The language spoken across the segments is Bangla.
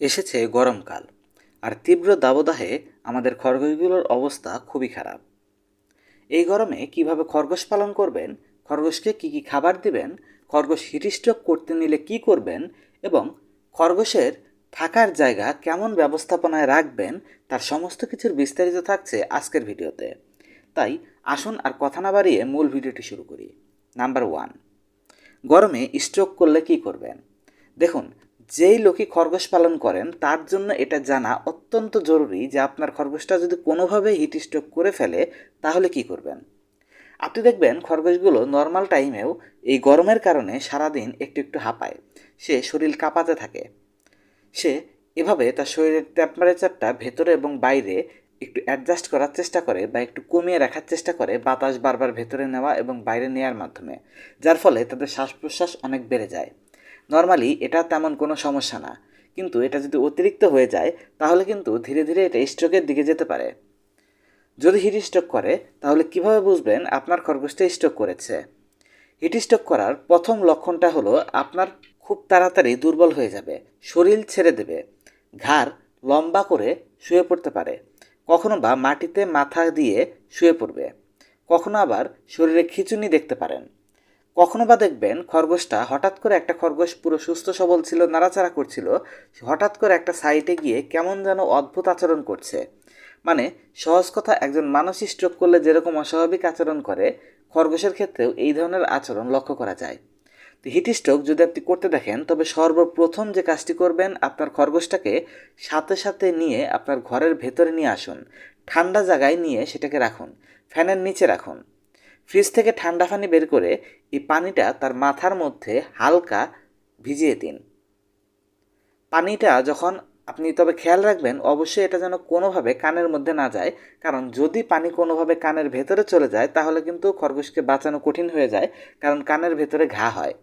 এসেছে গরমকাল, আর তীব্র দাবদাহে আমাদের খরগোশগুলোর অবস্থা খুবই খারাপ। এই গরমে কীভাবে খরগোশ পালন করবেন, খরগোশকে কি কি খাবার দিবেন, খরগোশ হিটস্ট্রোক করতে নিলে কি করবেন এবং খরগোশের থাকার জায়গা কেমন ব্যবস্থাপনায় রাখবেন, তার সমস্ত কিছুর বিস্তারিত থাকছে আজকের ভিডিওতে। তাই আসুন আর কথা না বাড়িয়ে মূল ভিডিওটি শুরু করি। নাম্বার ওয়ান, গরমে স্ট্রোক করলে কি করবেন? দেখুন যেই লোকই খরগোশ পালন করেন, তার জন্য এটা জানা অত্যন্ত জরুরি যে আপনার খরগোশটা যদি কোনোভাবে হিট স্ট্রোক করে ফেলে, তাহলে কি করবেন? আপনি দেখবেন খরগোশগুলো নর্মাল টাইমেও এই গরমের কারণে সারাদিন একটু একটু হাঁপায়। সে শরীর কাঁপাতে থাকে। সে এভাবে তার শরীরের টেম্পারেচারটা ভেতরে এবং বাইরে একটু অ্যাডজাস্ট করার চেষ্টা করে বা একটু কমিয়ে রাখার চেষ্টা করে বাতাস বারবার ভেতরে নেওয়া এবং বাইরে নেওয়ার মাধ্যমে, যার ফলে তাদের শ্বাস প্রশ্বাস অনেক বেড়ে যায়। নর্মালি এটা তেমন কোনো সমস্যা না। কিন্তু এটা যদি অতিরিক্ত হয়ে যায়, তাহলে কিন্তু ধীরে ধীরে এটা স্ট্রোকের দিকে যেতে পারে। যদি হিট স্ট্রোক করে, তাহলে কীভাবে বুঝবেন আপনার খরগোশটা স্ট্রোক করেছে? হিট স্ট্রোক করার প্রথম লক্ষণটা হলো আপনার খুব তাড়াতাড়ি দুর্বল হয়ে যাবে, শরীর ছেড়ে দেবে, ঘাড় লম্বা করে শুয়ে পড়তে পারে, কখনো বা মাটিতে মাথা দিয়ে শুয়ে পড়বে, কখনো আবার শরীরে খিচুনি দেখতে পারেন। কখনো বা দেখবেন খরগোশটা হঠাৎ করে একটা খরগোশ পুরো সুস্থ, সবল ছিল, নাড়াচাড়া করছিল, হঠাৎ করে একটা সাইটে গিয়ে কেমন যেন অদ্ভুত আচরণ করছে। মানে সহজ কথা, একজন মানুষ স্ট্রোক করলে যেরকম অস্বাভাবিক আচরণ করে, খরগোশের ক্ষেত্রেও এই ধরনের আচরণ লক্ষ্য করা যায়। তো হিট স্ট্রোক যদি আপনি করতে দেখেন, তবে সর্বপ্রথম যে কাজটি করবেন, আপনার খরগোশটাকে সাথে সাথে নিয়ে আপনার ঘরের ভেতরে নিয়ে আসুন। ঠান্ডা জায়গায় নিয়ে সেটাকে রাখুন। ফ্যানের নিচে রাখুন। ফ্রিজ থেকে ঠান্ডা পানি বের করে এই পানিটা তার মাথার মধ্যে হালকা ভিজিয়ে দিন। পানিটা যখন আপনি, তবে খেয়াল রাখবেন, অবশ্যই এটা যেন কোনোভাবে কানের মধ্যে না যায়, কারণ যদি পানি কোনোভাবে কানের ভেতরে চলে যায়, তাহলে কিন্তু খরগোশকে বাঁচানো কঠিন হয়ে যায়, কারণ কানের ভেতরে ঘা হয়।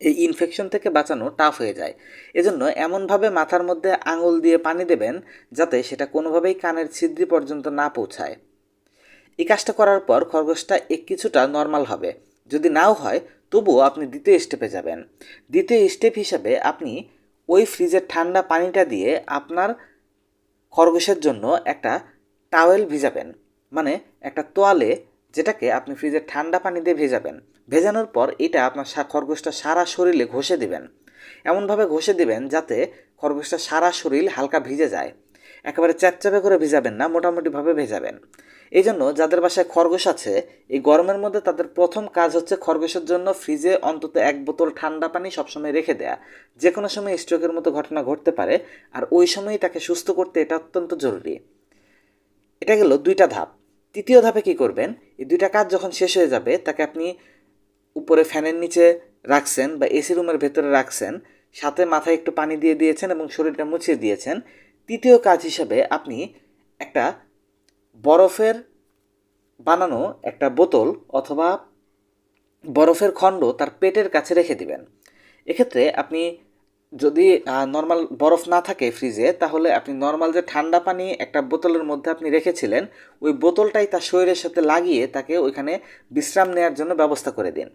এই ইনফেকশন থেকে বাঁচানো টাফ হয়ে যায়। এজন্য এমনভাবে মাথার মধ্যে আঙুল দিয়ে পানি দেবেন, যাতে সেটা কোনোভাবেই কানের ছিদ্রি পর্যন্ত না পৌঁছায়। এই কাজটা করার পর খরগোশটা এক কিছুটা নর্মাল হবে। যদি নাও হয়, তবুও আপনি দ্বিতীয় স্টেপে যাবেন। দ্বিতীয় স্টেপ হিসাবে আপনি ওই ফ্রিজের ঠান্ডা পানিটা দিয়ে আপনার খরগোশের জন্য একটা টাওয়েল ভিজাবেন। মানে একটা তোয়ালে যেটাকে আপনি ফ্রিজের ঠান্ডা পানি দিয়ে ভেজাবেন। ভেজানোর পর এটা আপনার খরগোশটা সারা শরীরে ঘষে দিবেন। এমনভাবে ঘষে দিবেন যাতে খরগোশটা সারা শরীর হালকা ভিজে যায়। একেবারে চ্যাপচ্যাপে করে ভেজাবেন না, মোটামুটিভাবে ভেজাবেন। এই জন্য যাদের বাসায় খরগোশ আছে, এই গরমের মধ্যে তাদের প্রথম কাজ হচ্ছে খরগোশের জন্য ফ্রিজে অন্তত এক বোতল ঠান্ডা পানি সবসময় রেখে দেয়া। যে কোনো সময় স্ট্রোকের মতো ঘটনা ঘটতে পারে, আর ওই সময়ই তাকে সুস্থ করতে এটা অত্যন্ত জরুরি। এটা গেল দুইটা ধাপ। তৃতীয় ধাপে কি করবেন? এই দুইটা কাজ যখন শেষ হয়ে যাবে, তাকে আপনি উপরে ফ্যানের নিচে রাখছেন বা এসি রুমের ভেতরে রাখছেন, সাথে মাথায় একটু পানি দিয়ে দিয়েছেন এবং শরীরটা মুছিয়ে দিয়েছেন। তৃতীয় কাজ হিসাবে আপনি একটা বরফের বানানো একটা বোতল অথবা বরফের খণ্ড তার পেটের কাছে রেখে দিবেন। এক্ষেত্রে আপনি যদি নর্মাল বরফ না থাকে ফ্রিজে তাহলে আপনি নর্মাল যে ঠান্ডা পানি একটা বোতলের মধ্যে আপনি রেখেছিলেন, ওই বোতলটাই তার শরীরের সাথে লাগিয়ে তাকে ওইখানে বিশ্রাম নেওয়ার জন্য ব্যবস্থা করে দিন।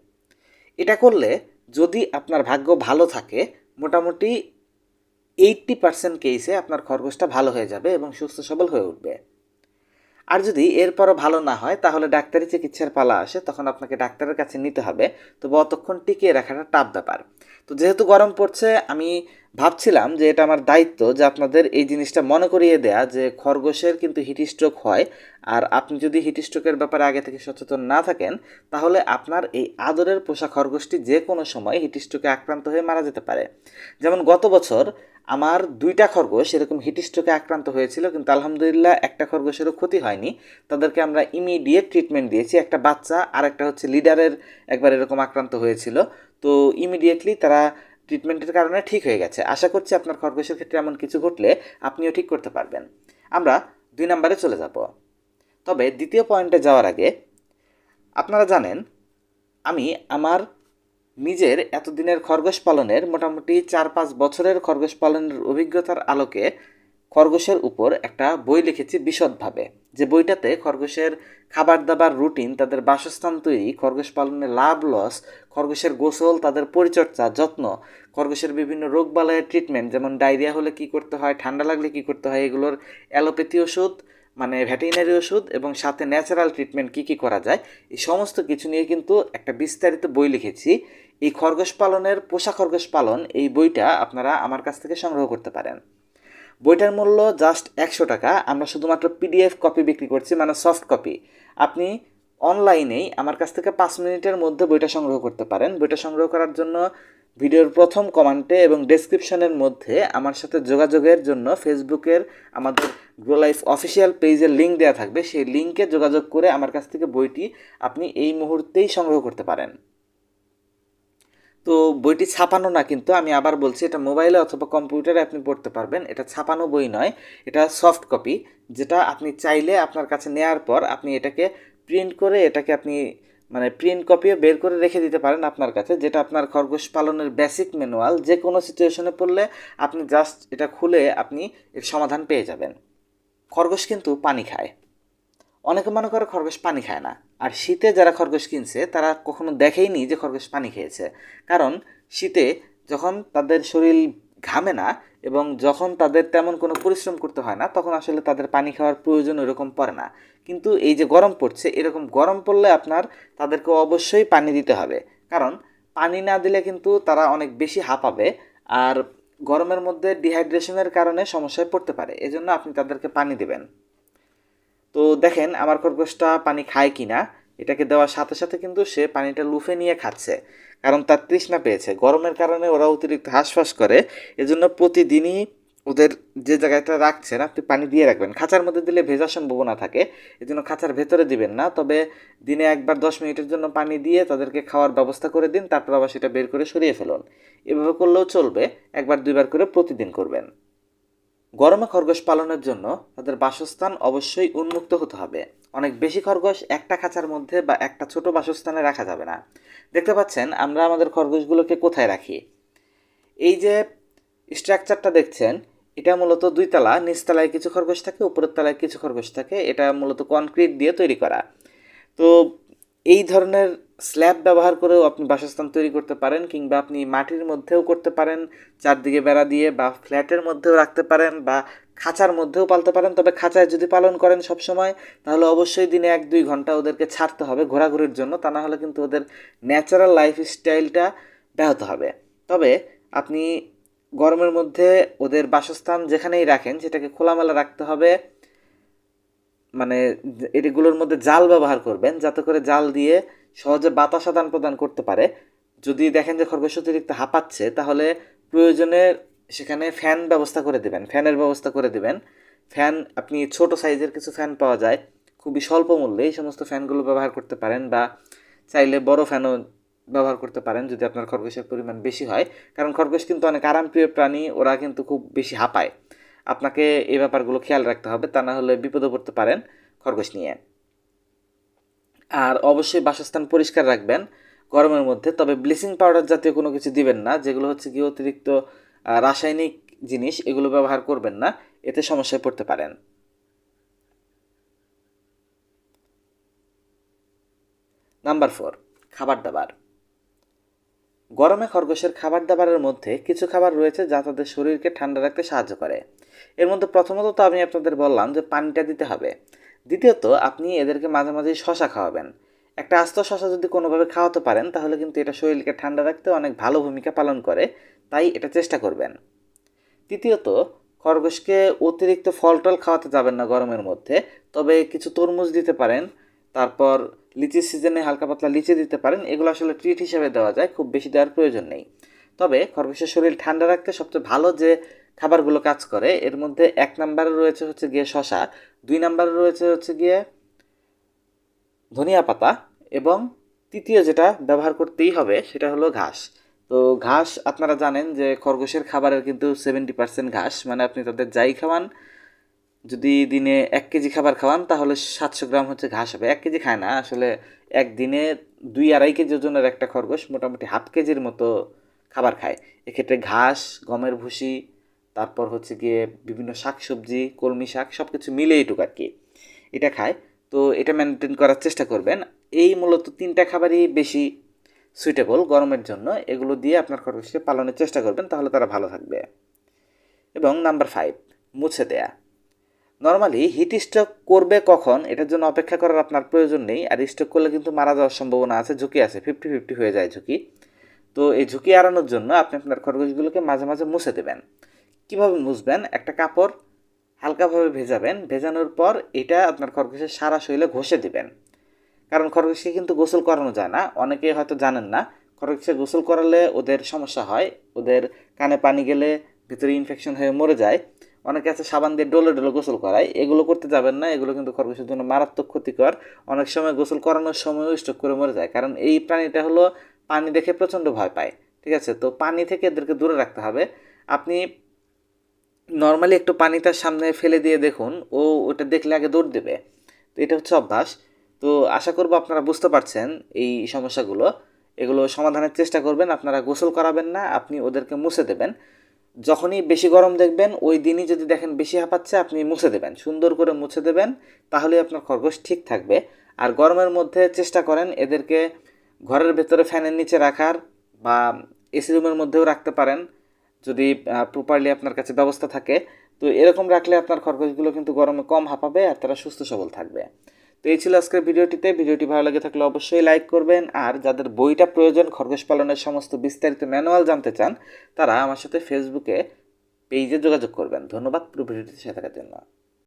এটা করলে যদি আপনার ভাগ্য ভালো থাকে, মোটামুটি এইট্টি পার্সেন্ট কেসে আপনার খরগোশটা ভালো হয়ে যাবে এবং সুস্থ সবল হয়ে উঠবে। আর যদি এরপরও ভালো না হয়, তাহলে ডাক্তারি চিকিৎসার পালা আসে, তখন আপনাকে ডাক্তারের কাছে নিতে হবে। তবে অতক্ষণ টিকিয়ে রাখাটা টাফ ব্যাপার। তো যেহেতু গরম পড়ছে, আমি ভাবছিলাম যে এটা আমার দায়িত্ব যে আপনাদের এই জিনিসটা মনে করিয়ে দেয়া যে খরগোশের কিন্তু হিট স্ট্রোক হয়। আর আপনি যদি হিট স্ট্রোকের ব্যাপারে আগে থেকে সচেতন না থাকেন, তাহলে আপনার এই আদরের পোষা খরগোশটি যে কোনো সময় হিট স্ট্রোকে আক্রান্ত হয়ে মারা যেতে পারে। যেমন গত বছর আমার দুইটা খরগোশ এরকম হিট স্ট্রোকে আক্রান্ত হয়েছিল, কিন্তু আলহামদুলিল্লাহ একটা খরগোশেরও ক্ষতি হয়নি। তাদেরকে আমরা ইমিডিয়েট ট্রিটমেন্ট দিয়েছি, একটা বাচ্চা আর একটা হচ্ছে লিডারের একবার এরকম আক্রান্ত হয়েছিল। তো ইমিডিয়েটলি তারা ট্রিটমেন্টের কারণে ঠিক হয়ে গেছে। আশা করছি আপনার খরগোশের ক্ষেত্রে এমন কিছু ঘটলে আপনিও ঠিক করতে পারবেন। আমরা দুই নম্বরে চলে যাব। তবে দ্বিতীয় পয়েন্টে যাওয়ার আগে আপনারা জানেন, আমি আমার নিজের এতদিনের খরগোশ পালনের মোটামুটি চার পাঁচ বছরের খরগোশ পালনের অভিজ্ঞতার আলোকে খরগোশের উপর একটা বই লিখেছি বিশদভাবে। যে বইটাতে খরগোশের খাবার দাবার রুটিন, তাদের বাসস্থান তৈরি, খরগোশ পালনের লাভ, লস, খরগোশের গোসল, তাদের পরিচর্যা, যত্ন, খরগোশের বিভিন্ন রোগবালয়ের ট্রিটমেন্ট, যেমন ডায়রিয়া হলে কি করতে হয়, ঠান্ডা লাগলে কি করতে হয়, এগুলোর অ্যালোপ্যাথি ওষুধ মানে ভেটেরিনারি ওষুধ, এবং সাথে ন্যাচারাল ট্রিটমেন্ট কী কী করা যায়, এই সমস্ত কিছু নিয়ে কিন্তু একটা বিস্তারিত বই লিখেছি। এই খরগোশ পালনের পোষা খরগোশ পালন এই বইটা আপনারা আমার কাছ থেকে সংগ্রহ করতে পারেন। বইটার মূল্য জাস্ট একশো টাকা। আমরা শুধুমাত্র পিডিএফ কপি বিক্রি করছি মানে সফট কপি আপনি অনলাইনেই আমার কাছ থেকে পাঁচ মিনিটের মধ্যে বইটা সংগ্রহ করতে পারেন। বইটা সংগ্রহ করার জন্য ভিডিওর প্রথম কমেন্টে এবং ডেসক্রিপশনের মধ্যে আমার সাথে যোগাযোগের জন্য ফেসবুকের আমাদের গ্রো লাইফ অফিসিয়াল পেজের লিঙ্ক দেওয়া থাকবে। সেই লিঙ্কে যোগাযোগ করে আমার কাছ থেকে বইটি আপনি এই মুহূর্তেই সংগ্রহ করতে পারেন। তো বইটি ছাপানো না কিন্তু আমি আবার বলছি এটা মোবাইলে অথবা কম্পিউটারে আপনি পড়তে পারবেন। এটা ছাপানো বই নয়, এটা সফট কপি, যেটা আপনি চাইলে আপনার কাছে নেওয়ার পর আপনি এটাকে প্রিন্ট করে এটাকে আপনি মানে প্রিন্ট কপিও বের করে রেখে দিতে পারেন আপনার কাছে, যেটা আপনার খরগোশ পালনের বেসিক ম্যানুয়াল যে কোনো সিচুয়েশনে পড়লে আপনি জাস্ট এটা খুলে আপনি এর সমাধান পেয়ে যাবেন। খরগোশ কিন্তু পানি খায়। অনেকে মনে করে খরগোশ পানি খায় না। আর শীতে যারা খরগোশ কিনছে, তারা কখনো দেখেইনি যে খরগোশ পানি খেয়েছে। কারণ শীতে যখন তাদের শরীর ঘামে না এবং যখন তাদের তেমন কোনো পরিশ্রম করতে হয় না, তখন আসলে তাদের পানি খাওয়ার প্রয়োজন ওরকম পড়ে না। কিন্তু এই যে গরম পড়ছে, এরকম গরম পড়লে আপনার তাদেরকে অবশ্যই পানি দিতে হবে। কারণ পানি না দিলে কিন্তু তারা অনেক বেশি হাঁপাবে আর গরমের মধ্যে ডিহাইড্রেশনের কারণে সমস্যায় পড়তে পারে। এজন্য আপনি তাদেরকে পানি দেবেন। তো দেখেন, আমার খরগোশটা পানি খায় কি না এটাকে দেওয়ার সাথে সাথে কিন্তু সে পানিটা লুফে নিয়ে খাচ্ছে। কারণ তার তৃষ্ণা পেয়েছে। গরমের কারণে ওরা অতিরিক্ত হাঁসফাঁস করে, এজন্য প্রতিদিনই ওদের যে জায়গাটা রাখছেন, আপনি পানি দিয়ে রাখবেন। খাঁচার মধ্যে দিলে ভেজা সম্ভাবনা থাকে, এজন্য খাঁচার ভেতরে দিবেন না। তবে দিনে একবার দশ মিনিটের জন্য পানি দিয়ে তাদেরকে খাওয়ার ব্যবস্থা করে দিন, তারপর আবার সেটা বের করে সরিয়ে ফেলুন। এভাবে করলেও চলবে, একবার দুইবার করে প্রতিদিন করবেন। গরমে খরগোশ পালনের জন্য তাদের বাসস্থান অবশ্যই উন্মুক্ত হতে হবে। অনেক বেশি খরগোশ একটা খাঁচার মধ্যে বা একটা ছোট বাসস্থানে রাখা যাবে না। দেখতে পাচ্ছেন, আমরা আমাদের খরগোশগুলোকে কোথায় রাখি? এই যে স্ট্রাকচারটা দেখছেন, এটা মূলত দুই তালা নিচতলায় কিছু খরগোশ থাকে, উপরের তলায় কিছু খরগোশ থাকে। এটা মূলত কনক্রিট দিয়ে তৈরি করা। তো এই ধরনের স্ল্যাব ব্যবহার করেও আপনি বাসস্থান তৈরি করতে পারেন কিংবা আপনি মাটির মধ্যেও করতে পারেন, চারদিকে বেড়া দিয়ে বা ফ্ল্যাটের মধ্যেও রাখতে পারেন বা খাঁচার মধ্যেও পালতে পারেন। তবে খাঁচায় যদি পালন করেন সব সময় তাহলে অবশ্যই দিনে এক দুই ঘণ্টা ওদেরকে ছাড়তে হবে ঘোরাঘুরির জন্য। তা না হলে কিন্তু ওদের ন্যাচারাল লাইফ স্টাইলটা ব্যাহত হবে। তবে আপনি গরমের মধ্যে ওদের বাসস্থান যেখানেই রাখেন, সেটাকে খোলামেলা রাখতে হবে। মানে এটিগুলোর মধ্যে জাল ব্যবহার করবেন, যাতে করে জাল দিয়ে সহজে বাতাস আদান প্রদান করতে পারে। যদি দেখেন যে খরগোশ অতিরিক্ত হাঁপাচ্ছে, তাহলে প্রয়োজনে সেখানে ফ্যান ব্যবস্থা করে দেবেন, ফ্যানের ব্যবস্থা করে দেবেন। ফ্যান, আপনি ছোট সাইজের কিছু ফ্যান পাওয়া যায়, খুবই স্বল্প মূল্যে এই সমস্ত ফ্যানগুলো ব্যবহার করতে পারেন বা চাইলে বড় ফ্যানও ব্যবহার করতে পারেন যদি আপনার খরগোশের পরিমাণ বেশি হয়। কারণ খরগোশ কিন্তু অনেক আরামপ্রিয় প্রাণী, ওরা কিন্তু খুব বেশি হাঁপায়। আপনাকে এই ব্যাপারগুলো খেয়াল রাখতে হবে, তা না হলে বিপদে পড়তে পারেন খরগোশ নিয়ে। আর অবশ্যই বাসস্থান পরিষ্কার রাখবেন গরমের মধ্যে। তবে ব্লিচিং পাউডার জাতীয় কোনো কিছু দিবেন না, যেগুলো হচ্ছে কি অতিরিক্ত রাসায়নিক জিনিস, এগুলো ব্যবহার করবেন না, এতে সমস্যায় পড়তে পারেন। নাম্বার ফোর, খাবার দাবার। গরমে খরগোশের খাবার দাবারের মধ্যে কিছু খাবার রয়েছে যা তাদের শরীরকে ঠান্ডা রাখতে সাহায্য করে। এর মধ্যে প্রথমত তো আমি আপনাদের বললাম যে পানিটা দিতে হবে। দ্বিতীয়ত, আপনি এদেরকে মাঝে মাঝে শশা খাওয়াবেন। একটা আস্ত শশা যদি কোনোভাবে খাওয়াতে পারেন, তাহলে কিন্তু এটা শরীরকে ঠান্ডা রাখতে অনেক ভালো ভূমিকা পালন করে, তাই এটা চেষ্টা করবেন। তৃতীয়ত, খরগোশকে অতিরিক্ত ফল টল খাওয়াতে যাবেন না গরমের মধ্যে, তবে কিছু তরমুজ দিতে পারেন, তারপর লিচির সিজনে হালকা পাতলা লিচি দিতে পারেন, এগুলো আসলে ট্রিট হিসেবে দেওয়া যায়, খুব বেশি দেওয়ার প্রয়োজন নেই। তবে খরগোশের শরীর ঠান্ডা রাখতে সবচেয়ে ভালো যে খাবারগুলো কাজ করে, এর মধ্যে এক নম্বরে রয়েছে হচ্ছে গিয়ে শশা দুই নাম্বারে রয়েছে হচ্ছে গিয়ে ধনিয়া পাতা এবং তৃতীয় যেটা ব্যবহার করতেই হবে সেটা হলো ঘাস। তো ঘাস আপনারা জানেন যে খরগোশের খাবারের কিন্তু সেভেন্টি পার্সেন্ট ঘাস মানে আপনি তাদের যাই খাওয়ান, যদি দিনে এক কেজি খাবার খাওয়ান তাহলে সাতশো গ্রাম হচ্ছে ঘাস হবে। এক কেজি খায় না, আসলে একদিনে দুই আড়াই কেজি ওজনের একটা খরগোশ মোটামুটি হাফ কেজির মতো খাবার খায়। এক্ষেত্রে ঘাস, গমের ভুসি তারপর হচ্ছে গিয়ে বিভিন্ন শাকসবজি, কলমি শাক সব কিছু মিলে এইটুকু আর কি এটা খায়। তো এটা মেনটেন করার চেষ্টা করবেন। এই মূলত তিনটা খাবারই বেশি সুইটেবল গরমের জন্য। এগুলো দিয়ে আপনার খরগোশকে পালনের চেষ্টা করবেন, তাহলে তারা ভালো থাকবে। এবং নাম্বার ফাইভ মুছে দেয়া। নর্মালি হিট স্ট্রোক করবে কখন? এটার জন্য অপেক্ষা করার আপনার প্রয়োজন নেই। আর স্ট্রোক করলে কিন্তু মারা যাওয়ার সম্ভাবনা আছে, ঝুঁকি আছে ফিফটি ফিফটি হয়ে যায় ঝুঁকি। তো এই ঝুঁকি এড়ানোর জন্য আপনি আপনার খরগোশগুলোকে মাঝে মাঝে মুছে দেবেন। কীভাবে মুছবেন? একটা কাপড় হালকাভাবে ভেজাবেন। ভেজানোর পর এটা আপনার খরগোশের সারা শরীরে ঘষে দিবেন। কারণ খরগোশকে কিন্তু গোসল করানো যায় না। অনেকে হয়তো জানেন না খরগোশে গোসল করালে ওদের সমস্যা হয়। ওদের কানে পানি গেলে ভিতরে ইনফেকশন হয়ে মরে যায়। অনেকে আছে সাবান দিয়ে ডোলে ডোলে গোসল করায়। এগুলো করতে যাবেন না। এগুলো কিন্তু খরগোশের জন্য মারাত্মক ক্ষতিকর। অনেক সময় গোসল করানোর সময়ও স্ট্রোক করে মরে যায়। কারণ এই প্রাণীটা হলো পানি দেখে প্রচণ্ড ভয় পায়। ঠিক আছে? তো পানি থেকে এদেরকে দূরে রাখতে হবে। আপনি নর্মালি একটু পানি তার সামনে ফেলে দিয়ে দেখুন, ও ওটা দেখলে আগে দৌড় দেবে। তো এটা হচ্ছে অভ্যাস। তো আশা করব আপনারা বুঝতে পারছেন এই সমস্যাগুলো। এগুলো সমাধানের চেষ্টা করবেন, আপনারা গোসল করাবেন না, আপনি ওদেরকে মুছে দেবেন। যখনই বেশি গরম দেখবেন, ওই দিনই যদি দেখেন বেশি হাঁপাচ্ছে, আপনি মুছে দেবেন। সুন্দর করে মুছে দেবেন, তাহলে আপনার খরগোশ ঠিক থাকবে। আর গরমের মধ্যে চেষ্টা করেন এদেরকে ঘরের ভেতরে ফ্যানের নিচে রাখার বা এসি রুমের মধ্যেও রাখতে পারেন। যদি প্রপারলি আপনার কাছে ব্যবস্থা থাকে, তো এরকম রাখলে আপনার খরগোশগুলো কিন্তু গরমে কম হাঁপাবে আর তারা সুস্থ সবল থাকবে। তো এই ছিল আজকের ভিডিওটিতে। ভিডিওটি ভালো লেগে থাকলে অবশ্যই লাইক করবেন। আর যাদের বইটা প্রয়োজন, খরগোশ পালনের সমস্ত বিস্তারিত ম্যানুয়াল জানতে চান, তারা আমার সাথে ফেসবুকে পেজে যোগাযোগ করবেন। ধন্যবাদ পুরো ভিডিওটিতে সাথে থাকার জন্য।